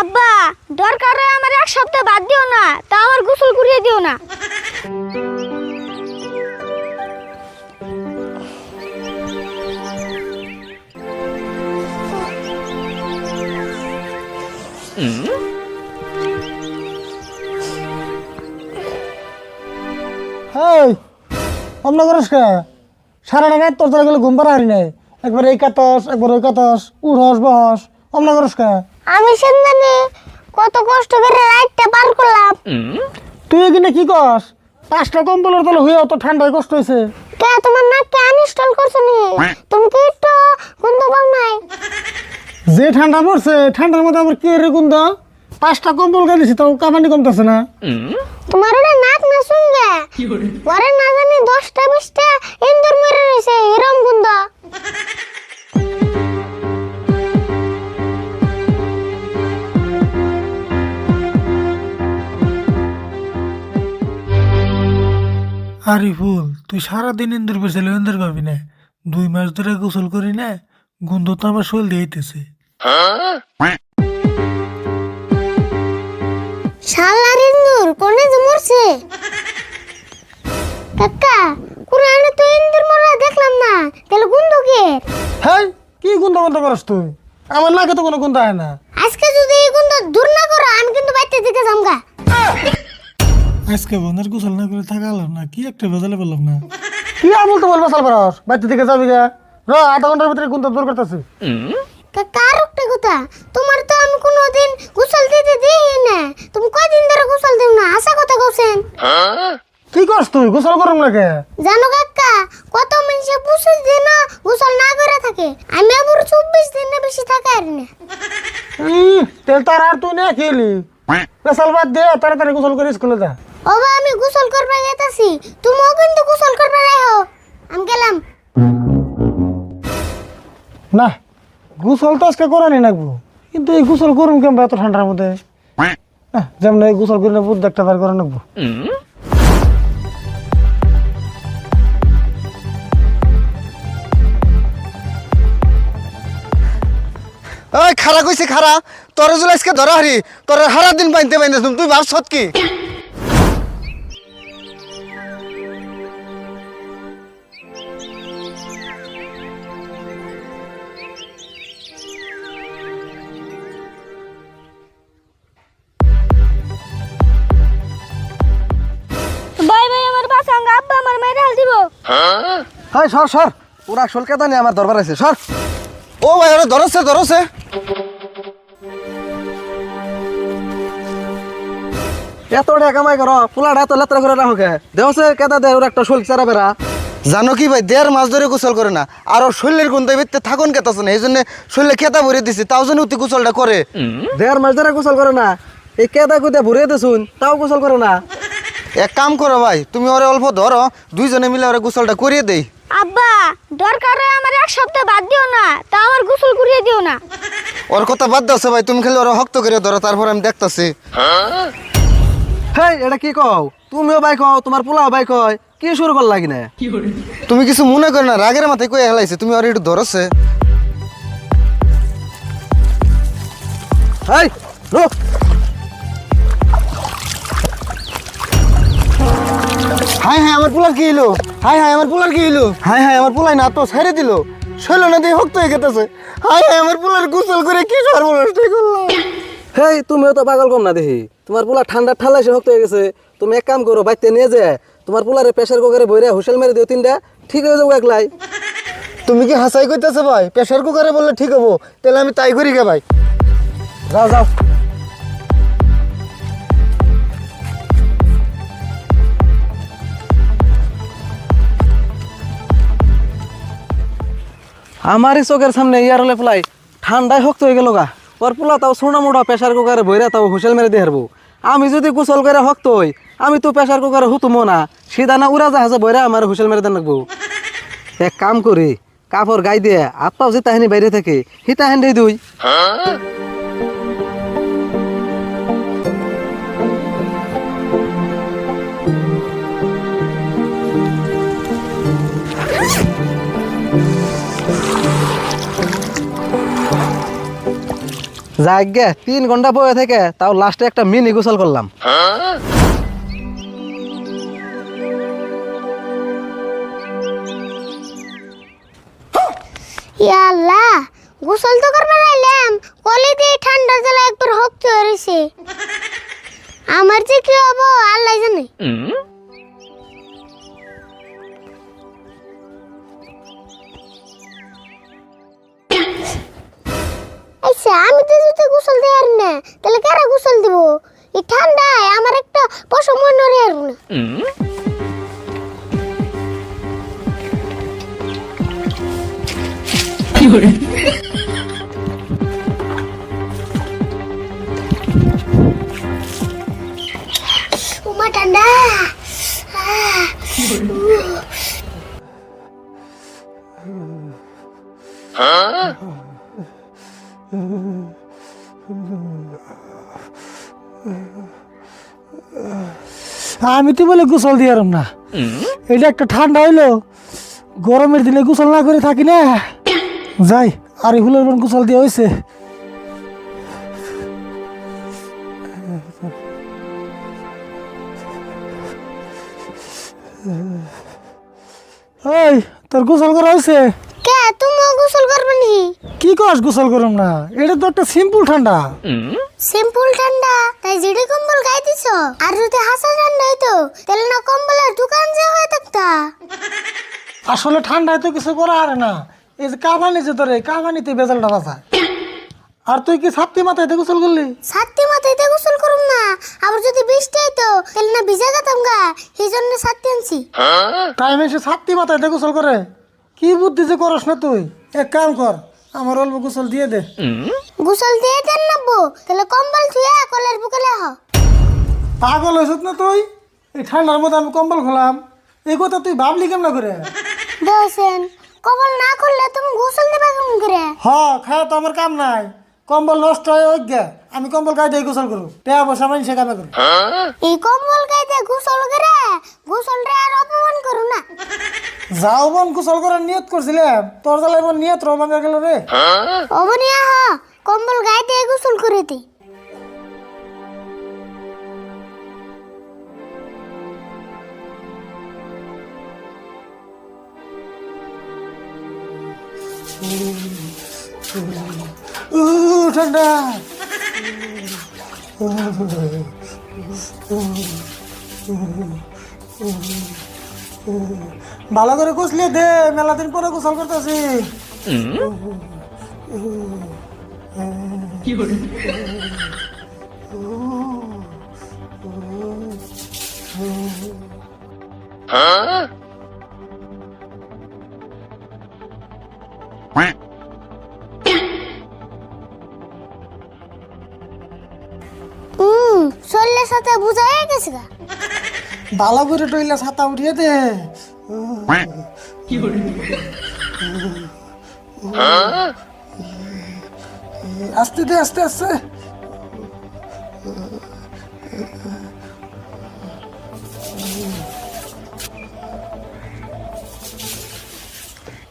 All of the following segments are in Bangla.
আব্বা দরকার হয় আমার এক সপ্তাহ বাদ দিও না তা আমার গোসল করিয়ে দিও না। হেই অমন করিস কে? সারাটা রাত তোর তোরা গেলে ঘুম পাড়া হারি নাই একবার এই কাতস একবার ওই কাতস উঠস বহস। অমন করিস কে? আমি সেদিনে কত কষ্ট করে রাতটা পার করলাম। তুই এখানে কি কস পাঁচটা কম্বলের তলে হয়ে অত ঠান্ডায় কষ্ট হয়েছে কে তোমার নাককে আনইনস্টল করছ নি? তুমি কি একটু গন্ধ পাও নাই? যে ঠান্ডা পড়ছে ঠান্ডার মধ্যে আবার কি রে গুন্দা পাঁচটা কম্বল গাইছি তাও কামানি কমতেছে না। তোমার ওটা নাক না শুনগে? পরে না জানি দশটা আরে ফুল। তুই সারাদিন ইন্দুর পেয়েছিলে ইন্দুর পাবি না। দুই মাস ধরে গোসল করি না গন্ধ তো আমার শরীর দিয়েছে শালার ইন্দুর কোনে যে মরছে? কাকা কুরআনে তো ইন্দুর মরা দেখলাম না তাহলে গন্ধ কে? হ্যাঁ কি গন্ধ গন্ধ করস তুই? আমার নাকে তো কোনো গন্ধ হয় না। আজকে যদি এই গন্ধ দূর না করো আমি কিন্তু বাইতে দিকে যামগা। আজকে বন্ধের গোসল না করে থাকা হলাম না কি একটা বেজালে বললাম না? কি আর বলতে বলব সাল পারস দিকে যাবি গা। র আধা ঘণ্টার ভিতরে গন্ধ দূর করতেছি। কার একটা কথা? তোমার তো আমি কোনোদিন গোসল দিতে দিই না। তুমি কয়দিন ধরে গোসল দিও না? আশা কথা কইছেন। কি করস তুই? গোসল করুম না কে? জানো কাকা কত মানুষে পঁচিশ দিন গোসল না করে থাকে। আমি আবার চব্বিশ দিন না বেশি থাকা আর না। উম, তেল তার আর তুই না খেলি। পেশাল বাদ দে তাড়াতাড়ি গোসল করে স্কুলে যা। ওবা আমি গোসল করবে যেতেছি তুমিও কিন্তু গোসল করবে রাখো আমি গেলাম। না গোসল তো আজকে করে নি নাকবো কিন্তু এই গোসল করুম কেমন এত ঠান্ডার মধ্যে? যেমন এই গোসল করে বুধ একটা বার করে নাকবো ওই খারা কইছে খারা তোর জুল আজকে ধরা হারি। তোর হারা দিন বাইনতে বাইনতে তুই ভাবছত কি? হাই সর সর। ওরা আসল কেতা নিয়ে আমার দরবার আছে, সর। ও ভাই, ওরা ধরছে ধরছে। এত টাকা কামাই করো, পোলাটা এত লেত্রা করে রাখো কে? দেহছে কেতা দে ওরা একটা শোল চারা বেড়া? জানো কি ভাই, দেড় মাস ধরে গোসল করে না। আর ওর শরীরের গুণ ভিত্তি থাকুন কেতাছে না এই জন্য শরীরে খেতা ভরে দিছে, তাও জন্য উতি গোসলটা করে। দেড় মাস ধরে গোসল করে না। এই কেতা কুতে ভরে দিছুন, তাও গোসল করে না। এক কাম করো ভাই, তুমি ওরে অল্প ধরো, দুইজনে মিলে ওরে গোসলটা করিয়ে দেই। আব্বা দরকার হয় আমার এক সপ্তাহ বাদ দিও না তা আমার গোসল করিয়ে দিও না। ওর কথা বাদ দাও ভাই তুমি খালি ওরা হক্ত করে ধরো তারপর আমি দেখতাছি। হেই এটা কি কও? তুমিও বাইক হও তোমার পোলাও বাইক হয় কি শুরু কর লাগি না তুমি কিছু মনে করো না রাগের মাথায় কয়ে হেলাইছে তুমি ওর একটু ধরছে। হেই রো হাই হাই আমার পোলার কি হইল? হাই হাই আমার পোলার কি হইল? হাই হাই আমার পোলাই না তো ছেড়ে দিল। শৈল না দিয়ে হক্ত হয়ে গেতেছে। হাই হাই আমার পোলার গোসল করে কি সর্বনষ্ট করলাম হেই তুমিও তো পাগল কম না দেখি। তোমার পোলা ঠান্ডা ঠাল্লা এসে শক্ত হয়ে গেছে। তুমি এক কাম করো বাইতে নিয়ে যে তোমার পোলারে প্রেশার কুকারে বইরে হুসেল মেরে দিও তিনটা। ঠিক হয়ে যাব একলাই। তুমি কি হাসাই করতেছো ভাই? প্রেশার কুকারে বললে ঠিক হব। তাহলে আমি তাই করি গে ভাই। যাও যাও। আমারই চোখের সামনে ইয়ার হলে পেলাই ঠান্ডায় শক্ত হয়ে গেল গা। ওর পোলা তাও সোনা মোটা প্রেশার কুকারে বইরা তাও হুসেল মেরে দিয়ে হারবো। আমি যদি গোসল করে শক্ত হই, আমি তো প্রেশার কুকারে হুতুমো না। সিধা না উড়া জাহাজে বইরা আমার হুসেল মেরে দেন এক কাম করি, কাপড় গাই দিয়ে আপাও পাও যে তাহিনী বাইরে থাকে, সি তাহিনী দুই। যাক তিন ঘণ্টা বয়ে থেকে তাও লাস্টে একটা মিনি গোসল করলাম। আল্লাহ গোসল তো করবার আইলাম কলে দিয়ে ঠান্ডা জলে একবার হকতে হয়েছে আমার যে কি হব আল্লাহ জানে। তাহলে কারা গোসল দিব? এই ঠান্ডায় আমার একটা পশম মনে আর না। উমা ঠান্ডা। আহ, আমি তো বলে গোসল দিয়ারম না। এটা একটা ঠান্ডা হইল গরমের দিনে গোসল না করে থাকি না। যাই আর ফুলের বোন গোসল দিয়ে হয়েছে ওই তোর গোসল করা হয়েছে কে তুমিও গোসল করবে নি কি কস গোসল করম না? এটা তো একটা সিম্পল ঠান্ডা। সিম্পল ঠান্ডা? তাই জিডি কম্বল গায়ে দিছ? আর যদি হাসা ঠান্ডা হইতো তাহলে না কম্বলের দোকান যে হয়ে থাকতা আসলে ঠান্ডায় তো কিছু করা আর না। এই যে কাবানি যে তোর এই কাবানিতে বেজালটা বাসা আর তুই কি ছাত্রী মাথায় গোসল করলি? সাতটি মাথায় গোসল করুম না। আবার যদি বৃষ্টি হইতো তাহলে না ভিজা যেতাম গা। সেই জন্য সাতটি আনছি। টাইম এসে ছাত্রী মাথায় গোসল করে। কি বুদ্ধি যে করস না তুই? এক কাম কর আমার অল্প গোসল দিয়ে দে। গোসল দিয়ে দেন না বউ তাহলে কম্বল ছুঁয়ে কলের বুকেলে হ। পাগল হয়েছত না তুই? এই ঠান্ডার মধ্যে আমি কম্বল খোলাম এই কথা তুই ভাবলি কেমন করে? দেখছেন কম্বল না খুললে তুমি গোসল দেবে কেমন করে? হ খায় তো আমার কাম নাই। কম্বল নষ্ট হয়ে গে। আমি কম্বল গায়ে দিয়ে গোসল করু টেয়া বসা মানে সে কামে করু এই কম্বল গায়ে দিয়ে গোসল করে? গোসলটা আর অপমান করো না। যাও বোন গোসল করার নিয়ত করছিলাম তোর জ্বালা এবার নিয়ত রবান গেল রে। অবনিয়া হ কম্বল গায়ে দিয়ে গোসল করে দি। উ ঠান্ডা। ভালো করে গোসলে দে মেলা দিন পরে গোসল করতেছি। হুম গেছে গা? ভালো করে টইলা ছাতা উঠিয়ে দে। আস্তে দে আস্তে আস্তে।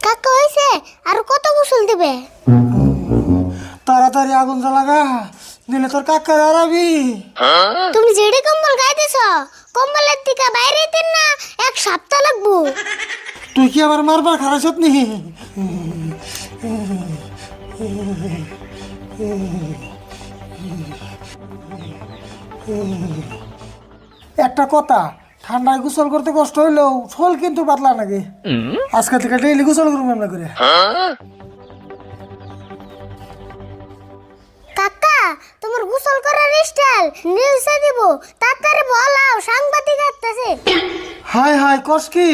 কাকা হয়েছে আর কত গোসল দিবে? তাড়াতাড়ি আগুন জ্বালাগা দিলে তোর কাকা দাঁড়াবি তুমি দিছ কম্বলের থেকে বাইরে দিন না এক সপ্তাহ লাগবো। তুই কি আবার মারবার খারাপ নি? একটা কথা ঠান্ডায় গোসল করতে কষ্ট হইলেও শোল কিন্তু পাতলা নাকি আজকে থেকে ডেইলি গোসল করব আমরা করে। কাকা তোমার গোসল করার স্টাইল নিউজে দিব সাংবাদিক আসতেছে হাই হাই কস কি?